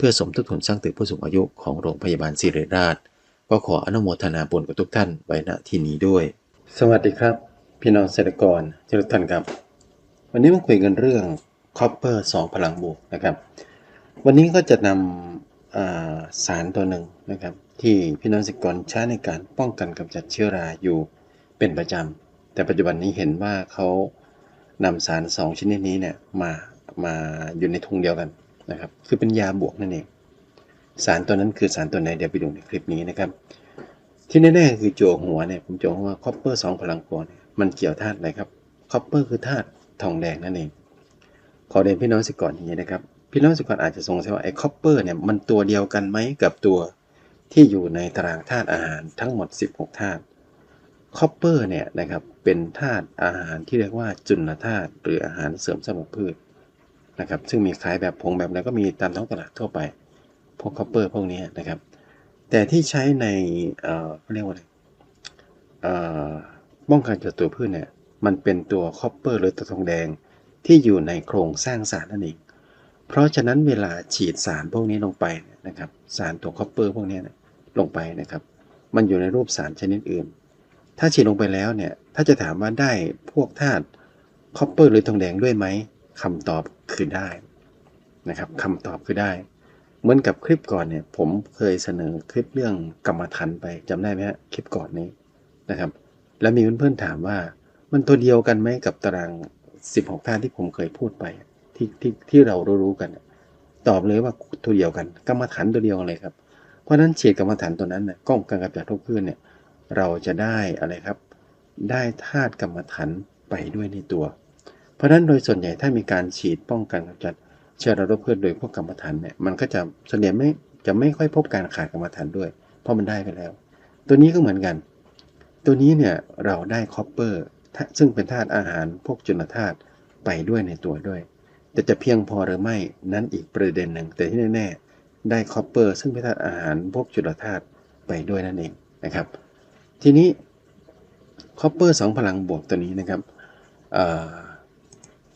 เพื่อสมทบทุนสร้างตึกผู้สูงอายุของโรงพยาบาลศิริราช ก็ขออนุโมทนาบุญกับทุกท่านไว้ณที่นี้ด้วย สวัสดีครับ พี่น้องเกษตรกรทุกท่านครับ วันนี้มาคุยกันเรื่องคอปเปอร์2พลังบวกนะครับ วันนี้ก็จะนำสารตัวหนึ่งนะครับ ที่พี่น้องเกษตรกรใช้ในการป้องกันกำจัดเชื้อราอยู่เป็นประจำแต่ปัจจุบันนี้เห็นว่าเขานำสารสองชนิดนี้เนี่ยมามาอยู่ในทุงเดียวกัน นะครับคือเป็นยาบวกนั่นเองสารตัวนั้นคือสารตัวไหนเดี๋ยวไปดูในคลิปนี้นะครับ ที่แน่ๆคือโจหัวเนี่ยผมโจว่าคอปเปอร์สองพลังบวกนมันเกี่ยวธาตุอะไรครับคอปเปอร์คือธาตุทองแดงนั่นเองขอเรียนพี่น้องสิก่อนอย่างนี้นะครับพี่น้องสิก่อนอาจจะสงสัยว่าไอ้คอปเปอร์เนี่ยมันตัวเดียวกันไหมกับตัวที่อยู่ในตารางธาตุอาหารทั้งหมด 16ธาตุคอปเปอร์เนี่ยนะครับเป็นธาตุอาหารที่เรียกว่าจุลธาตุหรืออาหารเสริมสำหรับพืช นะครับซึ่งมีขายแบบผงแบบแล้วก็มีตามท้องตลาดทั่วไป พวกคอปเปอร์พวกนี้นะครับ แต่ที่ใช้ในเอ่อเขาเรียกว่าอะไรเอ่อป้องกันศัตรูพืชเนี่ยมันเป็นตัวคอปเปอร์หรือตัวทองแดงที่อยู่ในโครงสร้างสารนั่นเอง เพราะฉะนั้นเวลาฉีดสารพวกนี้ลงไปนะครับสารตัวคอปเปอร์พวกนี้นี่ยลงไปนะครับ มันอยู่ในรูปสารชนิดอื่น ถ้าฉีดลงไปแล้วเนี่ยถ้าจะถามว่าได้พวกธาตุคอปเปอร์หรือทองแดงด้วยไหม คำตอบคือได้นะครับคำตอบคือได้ เหมือนกับคลิปก่อนเนี่ย ผมเคยเสนอคลิปเรื่องกรรมฐานไปจำได้ไหมฮะคลิปก่อนนี้นะครับ แล้วมีเพื่อนๆถามว่า มันตัวเดียวกันไหมกับตาราง 16ท่าที่ผมเคยพูดไปที่ที่ที่เรารู้ๆกัน ตอบเลยว่าตัวเดียวกัน กรรมฐานตัวเดียวกันเลยครับ เพราะฉะนั้นเฉีดกรรมฐานตัวนั้นเนี่ยก้องกันกับจัดทุกพืชเนี่ย เราจะได้อะไรครับ ได้ธาตุกรรมฐานไปด้วยในตัว เพราะฉะนั้นโดยส่วนใหญ่ถ้ามีการฉีดป้องกันกำจัดเชื้อราโรคพืชโดยพวกกรรมฐานเนี่ยมันก็จะส่วนใหญ่ไม่จะไม่ค่อยพบการขาดกรรมฐานด้วย เพราะมันได้ไปแล้ว ตัวนี้ก็เหมือนกัน ตัวนี้เนี่ยเราได้คอปเปอร์ซึ่งเป็นธาตุอาหารพวกจุลธาตุไปด้วยในตัวด้วย แต่จะเพียงพอหรือไม่นั้นอีกประเด็นหนึ่งแต่ที่แน่ๆได้คอปเปอร์ ซึ่งเป็นธาตุอาหารพวกจุลธาตุไปด้วยนั่นเองนะครับ ทีนี้คอปเปอร์สองพลังบวกตัวนี้นะครับ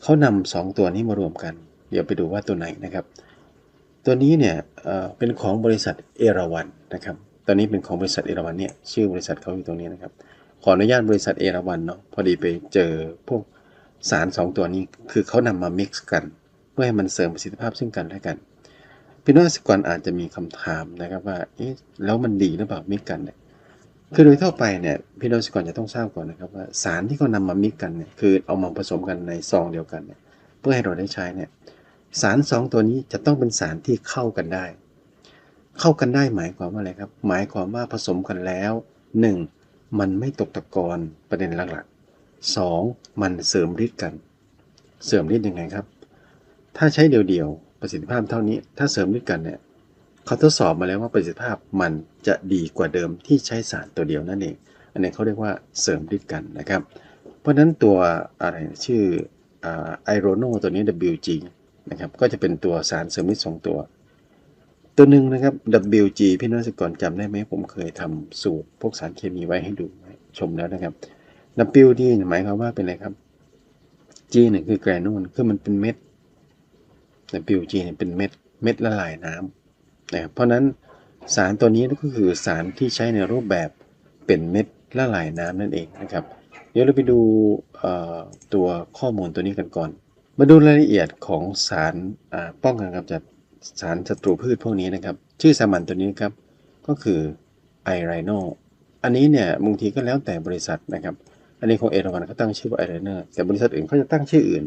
เขานำสองตัวนี้มารวมกัน เดี๋ยวไปดูว่าตัวไหนนะครับ ตัวนี้เนี่ยเป็นของบริษัทเอราวันนะครับ ตอนนี้เป็นของบริษัทเอราวันเนี่ยชื่อบริษัทเขาอยู่ตรงนี้นะครับ ขออนุญาตบริษัทเอราวันเนาะพอดีไปเจอพวกสารสองตัวนี้คือเขานำมา mix กัน เพื่อให้มันเสริมประสิทธิภาพซึ่งกันและกันพี่น้องสกรอาจจะมีคำถามนะครับว่าเอ๊ะแล้วมันดีหรือเปล่า mix กันเนี่ย คือโดยทั่วไปเนี่ยพี่น้องสกรจะต้องทราบก่อนนะครับว่าสารที่เขานำมา mix กันเนี่ยคือเอามาผสมกันในซองเดียวกันเนี่ยเพื่อให้เราได้ใช้เนี่ยสารสองตัวนี้จะต้องเป็นสารที่เข้ากันได้ เข้ากันได้หมายความว่าอะไรครับ หมายความว่าผสมกันแล้ว 1. มันไม่ตกตะกอนประเด็นหลักๆ 2. มันเสริมฤทธิ์กัน เสริมฤทธิ์ยังไงครับ ถ้าใช้เดียวๆประสิทธิภาพเท่านี้ ถ้าเสริมฤทธิ์กันเนี่ย เขาทดสอบมาแล้วว่าประสิทธิภาพมันจะดีกว่าเดิมที่ใช้สารตัวเดียวนั่นเอง อันนี้เขาเรียกว่าเสริมฤทธิ์กันนะครับ เพราะฉะนั้นตัวอะไรชื่อไอโรโนตัวนี้ WG นะครับก็จะเป็นตัวสารเสริมฤทธิ์สองตัว ตัวหนึ่งนะครับ WG พี่น้องสกรจำได้ไหมผมเคยทำสูตรพวกสารเคมีไว้ให้ดูชมแล้วนะครับ WD หมายความว่าเป็นอะไรครับ G เนี่ยคือแกรนูลคือมันเป็นเม็ด WG เนี่ยเป็นเม็ดเม็ดละลายน้ำ นะครับเพราะนั้นสารตัวนี้ก็คือสารที่ใช้ในรูปแบบเป็นเม็ดละลายน้ำนั่นเองนะครับ เดี๋ยวเราไปดูตัวข้อมูลตัวนี้กันก่อน มาดูรายละเอียดของสารป้องกันกำจัดสารศัตรูพืชพวกนี้นะครับ ชื่อสามัญตัวนี้ครับก็คือไอไรโนอันนี้เนี่ยบางทีก็แล้วแต่บริษัทนะครับ อันนี้ของเอราวันเขาตั้งชื่อว่าไอไรเนอร์แต่บริษัทอื่นเขาจะตั้งชื่ออื่น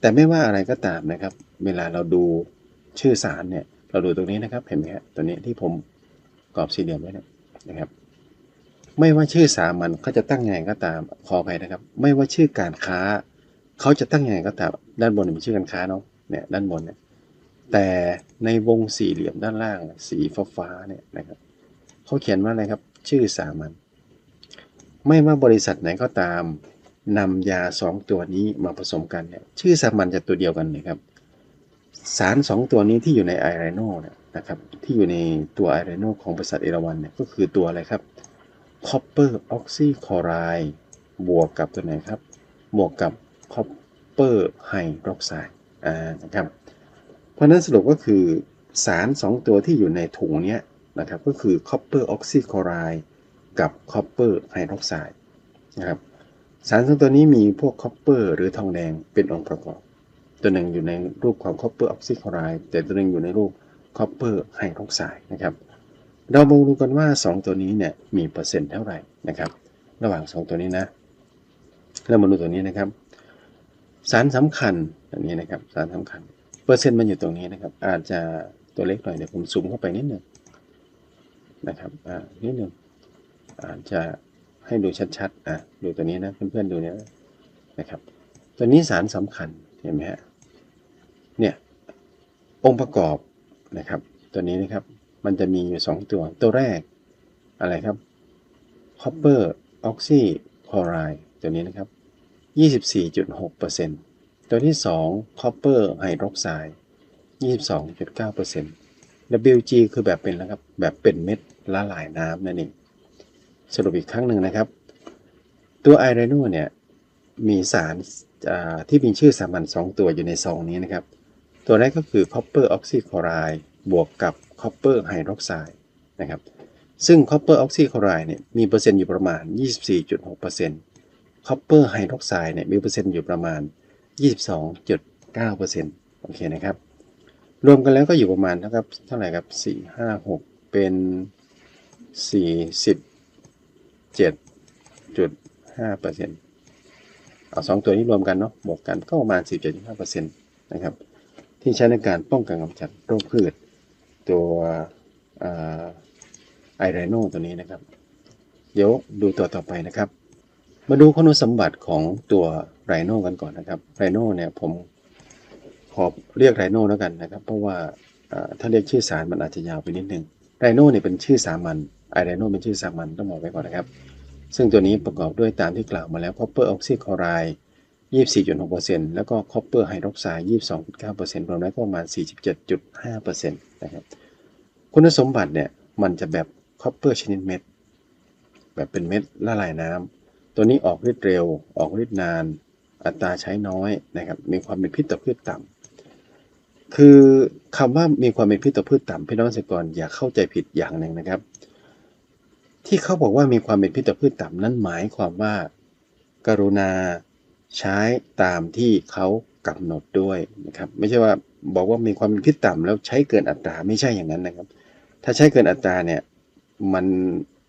แต่ไม่ว่าอะไรก็ตามนะครับ เวลาเราดูชื่อสารเนี่ย เราดูตรงนี้นะครับเห็นไหมฮะตัวนี้ที่ผมกรอบสี่เหลี่ยมไว้นะครับ ไม่ว่าชื่อสามัญเขาจะตั้งยังไงก็ตามขอไปนะครับ ไม่ว่าชื่อการค้าเขาจะตั้งยังไงก็ตามด้านบนเป็นชื่อการค้าเนาะเนี่ยด้านบนเนี่ยแต่ในวงสี่เหลี่ยมด้านล่างสีฟ้าฟ้าๆเนี่ยนะครับเขาเขียนว่าอะไรครับ ชื่อสามัญไม่ว่าบริษัทไหนก็ตามนำยาสองตัวนี้มาผสมกันเนี่ยชื่อสามัญจะตัวเดียวกันเลยครับ สารสองตัวนี้ที่อยู่ในไอไรโนเนี่ยนะครับที่อยู่ในตัวไอไรโนของบริษัทเอราวันเนี่ยก็คือตัวอะไรครับ copper oxychloride บวกกับตัวไหนครับบวกกับ copper hydroxide อ่านะครับเพราะนั้นสรุปก็คือสาร 2 ตัวที่อยู่ในถุงนี้นะครับก็คือ copper oxychloride กับ copper hydroxide นะครับสารสองตัวนี้มีพวก copper หรือทองแดงเป็นองค์ประกอบ ตัวหนึ่งอยู่ในรูปของ copper oxychloride แต่ตัวหนึ่งอยู่ในรูป copper hydroxide นะครับ เรามาดูกันว่า 2 ตัวนี้เนี่ยมีเปอร์เซ็นต์เท่าไหร่นะครับ ระหว่าง 2 ตัวนี้นะเรามาดูตัวนี้นะครับ สารสำคัญอันนี้นะครับสารสำคัญ เปอร์เซ็นต์มันอยู่ตรงนี้นะครับ อาจจะตัวเล็กหน่อยเดี๋ยวผมซูมเข้าไปนิดหนึ่งนะครับอ่านิดหนึ่งอาจจะให้ดูชัดๆอะดูตัวนี้นะเพื่อนๆดูเนี่ยนะครับ ตัวนี้สารสำคัญเห็นไหมฮะ เนี่ยองค์ประกอบนะครับ ตัวนี้นะครับมันจะมีอยู่ 2 ตัว ตัวแรกอะไรครับ copper oxy chloride ตัวนี้นะครับ 24.6%ตัวที่ 2 copper hydroxide 22.9% WG คือแบบเป็นแล้วครับ แบบเป็นเม็ดละลายน้ำนั่นเองสรุปอีกครั้งหนึ่งนะครับ ตัวไอไรโนเนี่ยมีสารที่มีชื่อสามัญ2ตัวอยู่ในซองนี้นะครับ ตัวแรกก็คือ copper oxychloride บวกกับ copper hydroxide นะครับ ซึ่ง copper oxychloride เนี่ยมีเปอร์เซ็นต์อยู่ประมาณ 24.6% copper hydroxide เนี่ยมีเปอร์เซ็นต์อยู่ประมาณ 22.9%โอเคนะครับ รวมกันแล้วก็อยู่ประมาณเท่ากับเท่าไหร่ครับ 4 5 6 เป็น 47.5%เอาสองตัวนี้รวมกันเนาะบวกกันก็ประมาณ 17.5%นะครับ ที่ใช้ในการป้องกันกำจัดโรคพืช ตัวไอไรโนตัวนี้นะครับ เดี๋ยวดูตัวต่อไปนะครับ มาดูคุณสมบัติของตัวไรโนกันก่อนนะครับไรโนเนี่ยผมขอเรียกไรโนแล้วกันนะครับ เพราะว่าถ้าเรียกชื่อสารมันอาจจะยาวไปนิดนึงไรโนเนี่ยเป็นชื่อสามัญไอไรโนเป็นชื่อสามัญต้องบอกไว้ก่อนนะครับ ซึ่งตัวนี้ประกอบด้วยตามที่กล่าวมาแล้ว copper oxychloride 24.6%แล้วก็ copper hydroxide 22.9%รวมแล้วก็ประมาณ 47.5%นะครับคุณสมบัติเนี่ยมันจะแบบ copper ชนิดเม็ด แบบเป็นเม็ดละลายน้ำตัวนี้ออกฤทธิ์เร็ว ออกฤทธิ์นาน อัตราใช้น้อยนะครับมีความเป็นพิษต่อพืชต่ำคือคำว่ามีความเป็นพิษต่อพืชต่ำพี่น้องเกษตรกรอย่าเข้าใจผิดอย่างหนึ่งนะครับ ที่เขาบอกว่ามีความเป็นพิษต่อพืชต่ำนั้นหมายความว่า กรุณา ใช้ตามที่เขากำหนดด้วยนะครับ ไม่ใช่ว่าบอกว่ามีความเป็นพิษต่ำแล้วใช้เกินอัตราไม่ใช่อย่างนั้นนะครับ ถ้าใช้เกินอัตราเนี่ยมัน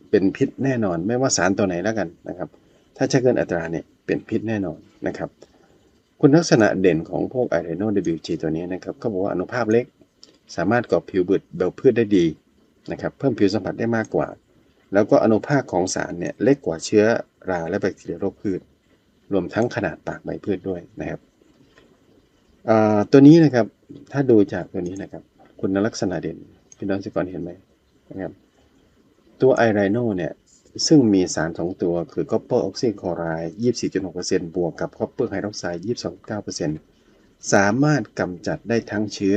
เป็นพิษแน่นอน ไม่ว่าสารตัวไหนแล้วกันนะครับ ถ้าใช้เกินอัตราเนี่ยเป็นพิษแน่นอนนะครับ คุณลักษณะเด่นของพวกไอเรโน WG ตัวนี้นะครับเขาบอกว่าอนุภาพเล็ก สามารถก่อผิวบิดเบลพืชได้ดีนะครับเพิ่มผิวสัมผัสได้มากกว่า แล้วก็อนุภาคของสารเนี่ยเล็กกว่าเชื้อราและแบคทีเรียโรคพืช รวมทั้งขนาดปากใบพืชด้วยนะครับตัวนี้นะครับถ้าดูจากตัวนี้นะครับ คุณลักษณะเด่นพี่น้องเกษตรกรเห็นไหมนะครับตัวไอไรโนเนี่ยซึ่งมีสารสองตัวคือค copper oxychloride 24.6%บวกกับ copper hydroxide 22.9%สามารถกำจัดได้ทั้งเชื้อ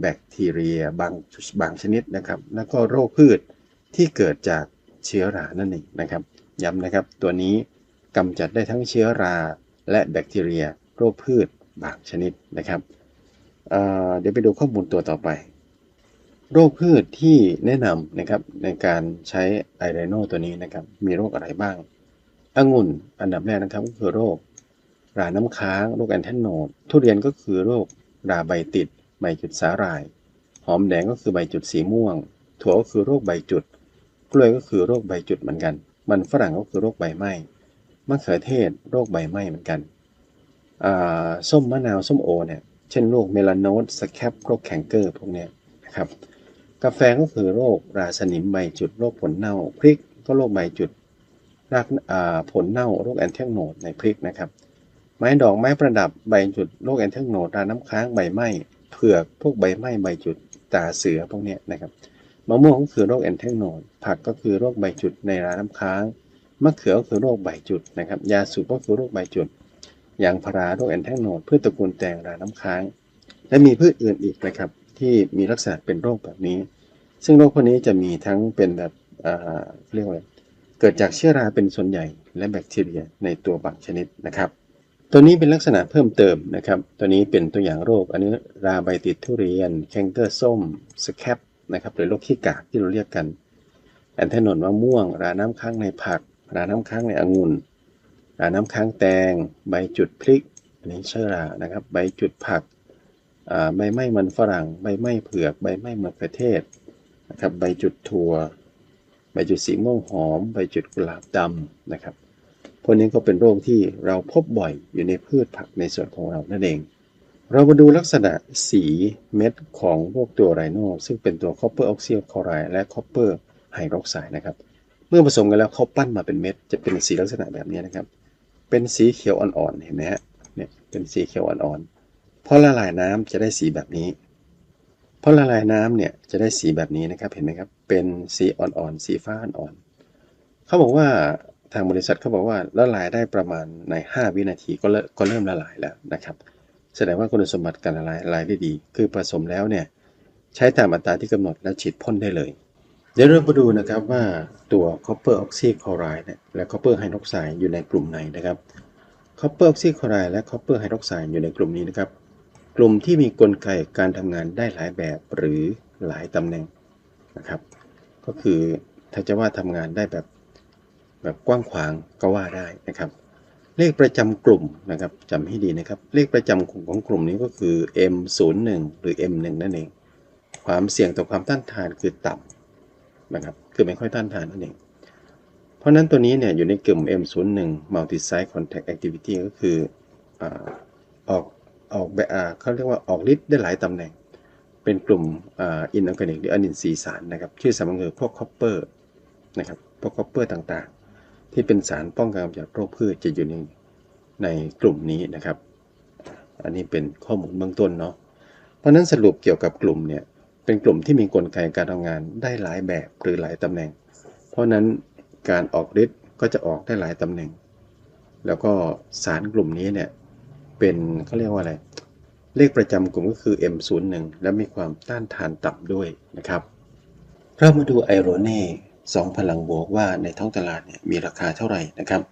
แบคทีเรียบางบางชนิดนะครับ แล้วก็โรคพืชที่เกิดจากเชื้อรานั่นเองนะครับ ย้ำนะครับตัวนี้ กำจัดได้ทั้งเชื้อรา และแบคทีเรีย โรคพืชบางชนิดนะครับเเดี๋ยวไปดูข้อมูลตัวต่อไป โรคพืชที่แนะนำนะครับในการใช้ไอไรโนตัวนี้นะครับมีโรคอะไรบ้างองุ่นอันดับแรกนะครับก็คือโรคราน้ำค้างโรคแอนเทนโนดทุเรียนก็คือโรคราใบติดใบจุดสาหร่าย หอมแดงก็คือใบจุดสีม่วง ถั่วก็คือโรคใบจุด กล้วยก็คือโรคใบจุดเหมือนกัน มันฝรั่งก็คือโรคใบไหม้ มะเขือเทศโรคใบไหม้เหมือนกันส้มมะนาวส้มโอเนี่ยเช่นโรคเมลานโนดสแคปโรคแคนเกอร์พวกเนี้ยนะครับกาแฟก็คือโรคราสนิมใบจุดโรคผลเน่าพริกก็โรคใบจุดรากผลเน่าโรคแอนเทกโนดในพริกนะครับ ไม้ดอกไม้ประดับใบจุดโรคแอนเทกโนดราน้ำค้างใบไหม้เผือกพวกใบไหม้ใบจุดตาเสือพวกเนี้ยนะครับมะม่วงก็คือโรคแอนแทงโนดผักก็คือโรคใบจุดในราน้ำค้าง มะเขือก็คือโรคใบจุดนะครับ ยาสูบก็คือโรคใบจุดยางพาราโรคแอนแทงโนดพืชตระกูลแตงราน้ำค้าง และมีพืชอื่นอีกนะครับ ที่มีลักษณะเป็นโรคแบบนี้ ซึ่งโรคพวกนี้จะมีทั้งเป็นแบบเรียกว่าเกิดจากเชื้อราเป็นส่วนใหญ่และแบคทีเรียในตัวบางชนิดนะครับ ตัวนี้เป็นลักษณะเพิ่มเติมนะครับ ตัวนี้เป็นตัวอย่างโรค อันนี้ราใบติดทุเรียน แคนเกอร์ส้มสแคปนะครับหรือโรคขี้กากที่เราเรียกกัน แอนเทนนมะม่วง ราน้ำค้างในผัก ราน้ำค้างในองุ่นราน้ำค้างแตง ใบจุดพริกอันนี้เชื้อรานะครับ ใบจุดผักใบไม้มันฝรั่ง ใบไม้เผือก ใบไม้มะเขือเทศนะครับใบจุดถั่ว ใบจุดสีม่วงหอม ใบจุดกุหลาบดำนะครับ พวกนี้ก็เป็นโรคที่เราพบบ่อยอยู่ในพืชผักในส่วนของเรานั่นเอง เรามาดูลักษณะสีเม็ดของพวกตัวไรโนซึ่งเป็นตัวคอปเปอร์ออกซิลคลอไรด์และคอปเปอร์ไฮดรอกไซด์นะครับ เมื่อผสมกันแล้วเขาปั้นมาเป็นเม็ด จะเป็นสีลักษณะแบบนี้นะครับ เป็นสีเขียวอ่อนๆเห็นไหมฮะเนี่ยเป็นสีเขียวอ่อนๆพอละลายน้ำจะได้สีแบบนี้พอละลายน้ำเนี่ยจะได้สีแบบนี้นะครับเห็นไหมครับ เป็นสีอ่อนๆสีฟ้าอ่อนๆเขาบอกว่าทางบริษัทเขาบอกว่าละลายได้ประมาณใน 5 วินาทีก็เริ่มก็เริ่มละลายแล้วนะครับ แสดงว่าคุณสมบัติการละลายละลายได้ดี คือผสมแล้วเนี่ยใช้ตามอัตราที่กำหนดแล้วฉีดพ่นได้เลย ดี๋ยวเรามาดูนะครับว่าตัว copper oxy chloride และ copper hydroxide อยู่ในกลุ่มไหนนะครับ copper oxy chloride และ copper hydroxide อยู่ในกลุ่มนี้นะครับ กลุ่มที่มีกลไกการทำงานได้หลายแบบหรือหลายตำแหน่งนะครับ ก็คือถ้าจะว่าทำงานได้แบบแบบกว้างขวางก็ว่าได้นะครับ เลขประจำกลุ่มนะครับจำให้ดีนะครับ เลขประจำกลุ่มของกลุ่มนี้ก็คือ M01 หรือ M1 นั่นเอง ความเสี่ยงต่อความต้านทานคือต่ำ นะครับ คือไม่ค่อยต้านทานนั่นเอง เพราะนั้นตัวนี้เนี่ยอยู่ในกลุ่ม M01 Multi Site Contact Activity ก็คือออกออกแบบเขาเรียกว่าออกฤทธิ์ได้หลายตำแหน่ง เป็นกลุ่มอินออร์แกนิกหรืออนินทรีย์สารนะครับ ชื่อสามัญคือพวกคอปเปอร์นะครับ พวกคอปเปอร์ต่างๆ ที่เป็นสารป้องกันกำจัดโรคพืชจะอยู่ในในกลุ่มนี้นะครับ อันนี้เป็นข้อมูลเบื้องต้นเนาะ เพราะนั้นสรุปเกี่ยวกับกลุ่มเนี่ย เป็นกลุ่มที่มีกลไกการทำงานได้หลายแบบหรือหลายตำแหน่ง เพราะฉะนั้นการออกฤทธิ์ก็จะออกได้หลายตำแหน่ง แล้วก็สารกลุ่มนี้เนี่ยเป็นเขาเรียกว่าอะไร เลขประจำกลุ่มก็คือ M01 และมีความต้านทานต่ำด้วยนะครับเรามาดูไอโรเน่สองพลังบวกว่าในท้องตลาดเนี่ยมีราคาเท่าไหร่นะครับ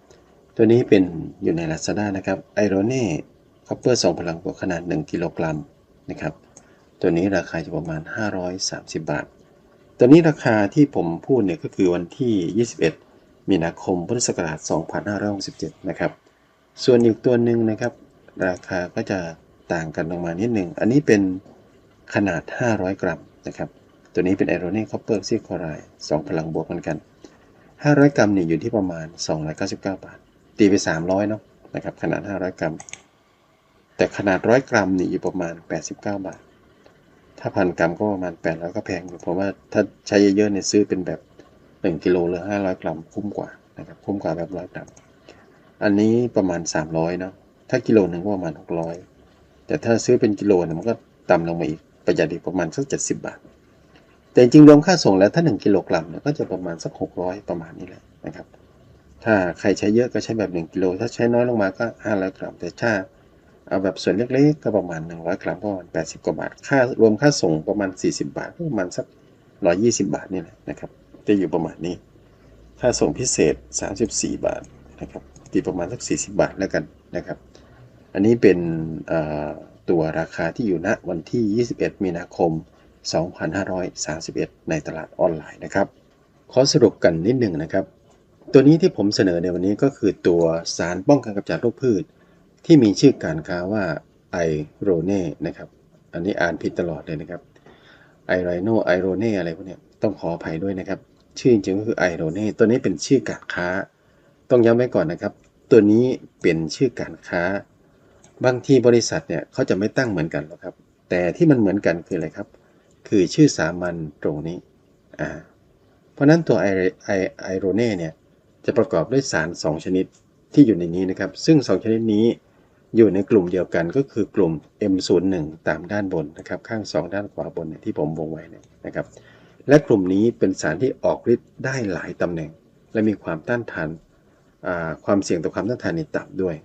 ตัวนี้เป็นอยู่ใน Lazada นะครับไอโรเน่คัพเปอร์สองพลังบวกขนาด 1 กิโลกรัมนะครับ ตัวนี้ราคาจะประมาณ 530 บาท ตัวนี้ราคาที่ผมพูดเนี่ยก็คือวันที่ 21 มีนาคมพุทธศักราช 2567 นะครับ ส่วนอีกตัวหนึ่งนะครับ ราคาก็จะต่างกันลงมานิดหนึ่ง อันนี้เป็นขนาด 500 กรัมนะครับ ตัวนี้เป็นไอโรเน่คอปเปอร์ซิคลอไรด์2พลังบวกเหมือนกัน 500 กรัมเนี่ยอยู่ที่ประมาณ 299 บาท ตีไป 300 เนาะนะครับ ขนาด 500 กรัม แต่ขนาด 100 กรัมนี่อยู่ประมาณ 89 บาท ถ้าพันกรัมก็ประมาณ800ก็แพงอยู่เพราะว่าถ้าใช้เยอะๆเนี่ยซื้อเป็นแบบ1กิโลหรือ500กรัมคุ้มกว่านะครับคุ้มกว่าแบบ100กรัมอันนี้ประมาณ300เนาะถ้ากิโลหนึ่งก็ประมาณ600แต่ถ้าซื้อเป็นกิโลเนี่ยมันก็ต่ำลงมาอีกประหยัดอีกประมาณสัก70บบาท แต่จริงรวมค่าส่งแล้วถ้า1กิโลกรัมเนี่ยก็จะประมาณสัก600ประมาณนี้แหละนะครับ ถ้าใครใช้เยอะก็ใช้แบบ1กิโลถ้าใช้น้อยลงมาก็500กรัมแต่ถ้า เอาแบบส่วนเล็กๆก็ประมาณ 100 กรัมก็ประมาณ80 กว่าบาท ค่ารวมค่าส่งประมาณ 40 บาทก็ประมาณสัก 120 บาทนี่แหละนะครับ จะอยู่ประมาณนี้ ค่าส่งพิเศษ 34 บาทนะครับตีประมาณสัก 40 บาทแล้วกันนะครับ อันนี้เป็นตัวราคาที่อยู่ณวันที่ 21 มีนาคม 2531 ในตลาดออนไลน์นะครับ ขอสรุปกันนิดหนึ่งนะครับ ตัวนี้ที่ผมเสนอในวันนี้ก็คือตัวสารป้องกันกำจัดโรคพืช ที่มีชื่อการค้าว่าไอโรเน่นะครับ อันนี้อ่านผิดตลอดเลยนะครับไอไรโนไอโรเน่อะไรพวกนี้ต้องขออภัยด้วยนะครับ ชื่อจริงก็คือไอโรเน่ตัวนี้เป็นชื่อการค้า ต้องย้ำไว้ก่อนนะครับ ตัวนี้เป็นชื่อการค้า บางทีบริษัทเนี่ยเขาจะไม่ตั้งเหมือนกันหรอกครับ แต่ที่มันเหมือนกันคืออะไรครับ คือชื่อสามัญตรงนี้อ่าเพราะฉะนั้นตัวไอไอไอโรเน่เนี่ยจะประกอบด้วยสาร 2 ชนิดที่อยู่ในนี้นะครับ ซึ่ง 2 ชนิดนี้ อยู่ในกลุ่มเดียวกันก็คือกลุ่ม M01 ตามด้านบนนะครับข้าง 2 ด้านขวาบนเนี่ยที่ผมวงไว้เนี่ยนะครับ และกลุ่มนี้เป็นสารที่ออกฤทธิ์ได้หลายตำแหน่ง และมีความต้านทานความเสี่ยงต่อความต้านทานในตับด้วย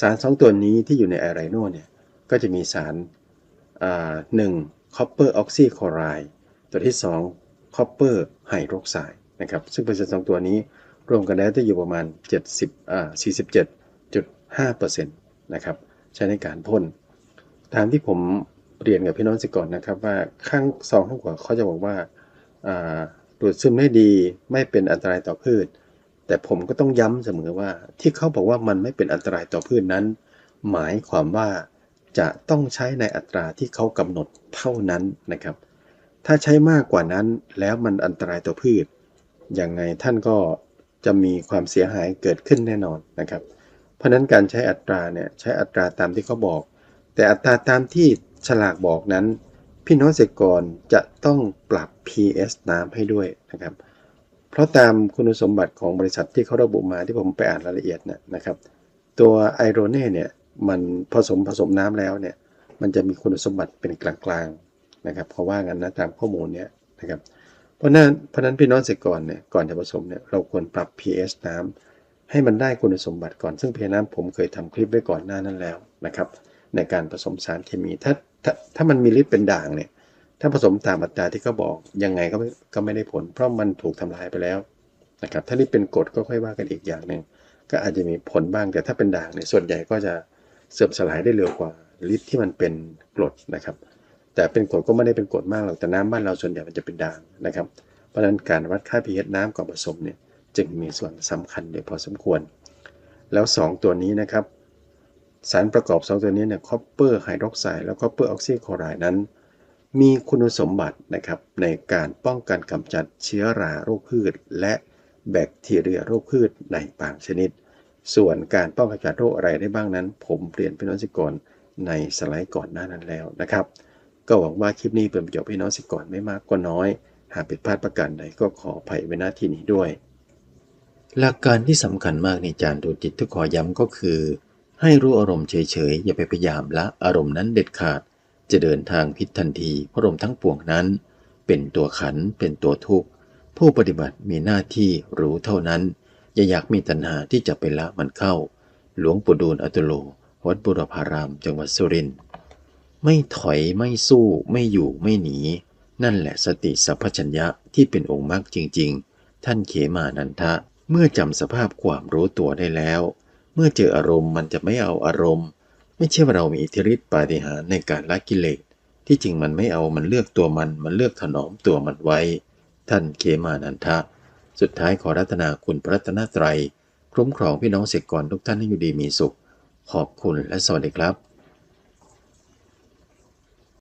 สารสองตัวนี้ที่อยู่ในไอไรโนเนี่ยก็จะมีสารหนึ่งคอปเปอร์ออกซิคลอไรด์ตัวที่2คอปเปอร์ไฮโดรอกไซด์นะครับซึ่งเป็นสารสองตัวนี้รวมกันแล้วจะอยู่ประมาณ 70อ่า47.5% นะครับ ใช้ในการพ่นตามที่ผมเรียนกับพี่น้องสิก่อนนะครับ ว่าข้างซองข้างขวาเขาจะบอกว่าอ่าดูดซึมได้ดีไม่เป็นอันตรายต่อพืช แต่ผมก็ต้องย้ำเสมอว่าที่เขาบอกว่ามันไม่เป็นอันตรายต่อพืชนั้น หมายความว่าจะต้องใช้ในอัตราที่เขากำหนดเท่านั้นนะครับ ถ้าใช้มากกว่านั้นแล้วมันอันตรายต่อพืชยังไงท่านก็จะมีความเสียหายเกิดขึ้นแน่นอนนะครับ เพราะนั้นการใช้อัตราเนี่ยใช้อัตราตามที่เขาบอก แต่อัตราตามที่ฉลากบอกนั้น พี่น้องเกษตรกรจะต้องปรับ pH น้ำให้ด้วยนะครับ เพราะตามคุณสมบัติของบริษัทที่เขาระบุมาที่ผมไปอ่านรายละเอียดเนี่ยนะครับ ตัวไอโรเน่เนี่ยมันผสมผสมน้ำแล้วเนี่ยมันจะมีคุณสมบัติเป็นกลางๆนะครับเพราว่างั้นนะตามข้อมูลเนี่ยนะครับเพราะนั้นเพราะนั้นพี่น้องเกษตรกรเนี่ยก่อนจะผสมเนี่ยเราควรปรับ pH น้ำ ให้มันได้คุณสมบัติก่อน ซึ่ง pH น้ำผมเคยทำคลิปไว้ก่อนหน้านั้นแล้วนะครับในการผสมสารเคมีถ้าถ้าถ้ามันมีฤทธิ์เป็นด่างเนี่ยถ้าผสมตามอัตราที่เขาบอกยังไงก็ไม่ก็ไม่ได้ผล เพราะมันถูกทำลายไปแล้วนะครับถ้าฤทธิ์เป็นกรดก็ค่อยว่ากันอีกอย่างหนึ่งก็อาจจะมีผลบ้างแต่ถ้าเป็นด่างเนี่ยส่วนใหญ่ก็จะเสื่อมสลายได้เร็วกว่าฤทธิ์ที่มันเป็นกรดนะครับ แต่เป็นกรดก็ไม่ได้เป็นกรดมากหรอกแต่น้ำบ้านเราส่วนใหญ่มันจะเป็นด่างนะครับ เพราะฉะนั้นการวัดค่า pH น้ำก่อนผสมเนี่ย จึงมีส่วนสำคัญอยู่พอสมควร แล้ว 2 ตัวนี้นะครับ สารประกอบ 2 ตัวนี้เนี่ยคอปเปอร์ไฮดรอกไซด์แล้วก็คอปเปอร์ออกซิคลอไรด์นั้น มีคุณสมบัตินะครับในการป้องกันกำจัดเชื้อราโรคพืช และแบคทีเรียโรคพืชในบางชนิด ส่วนการป้องกันโรคอะไรได้บ้างนั้น ผมเรียนพี่น้องสิกรในสไลด์ก่อนหน้านั้นแล้วนะครับ ก็หวังว่าคลิปนี้เป็นประโยชน์พี่น้องสิกรไม่มากก็น้อย หากผิดพลาดประการใดก็ขออภัยไว้ณที่นี้ด้วย หลักการที่สำคัญมากในจานดูจิตที่ขอย้ำก็คือ ให้รู้อารมณ์เฉยๆ อย่าไปพยายามละอารมณ์นั้นเด็ดขาด จะเดินทางผิดทันทีเพราะอารมณ์ทั้งปวงนั้น เป็นตัวขันเป็นตัวทุกข์ผู้ปฏิบัติมีหน้าที่รู้เท่านั้น อย่าอยากมีตัณหาที่จะไปละมันเข้า หลวงปู่ดูลอัตโล วัดบุรพารามจังหวัดสุรินทร์ไม่ถอยไม่สู้ไม่อยู่ไม่หนี นั่นแหละสติสัพพัญญะที่เป็นองค์มรรคจริง ๆ ท่านเขมานันทะ เมื่อจำสภาพความรู้ตัวได้แล้ว เมื่อเจออารมณ์มันจะไม่เอาอารมณ์ ไม่ใช่ว่าเรามีอิทธิฤทธิปาฏิหาริย์ในการละกิเลสที่จริงมันไม่เอามันเลือกตัวมันมันเลือกถนอมตัวมันไว้ ท่านเขมานันทะ สุดท้ายขอรัตนาคุณพระรัตนตรัย คุ้มครองพี่น้องเสกกรทุกท่านให้อยู่ดีมีสุข ขอบคุณและสวัสดีครับ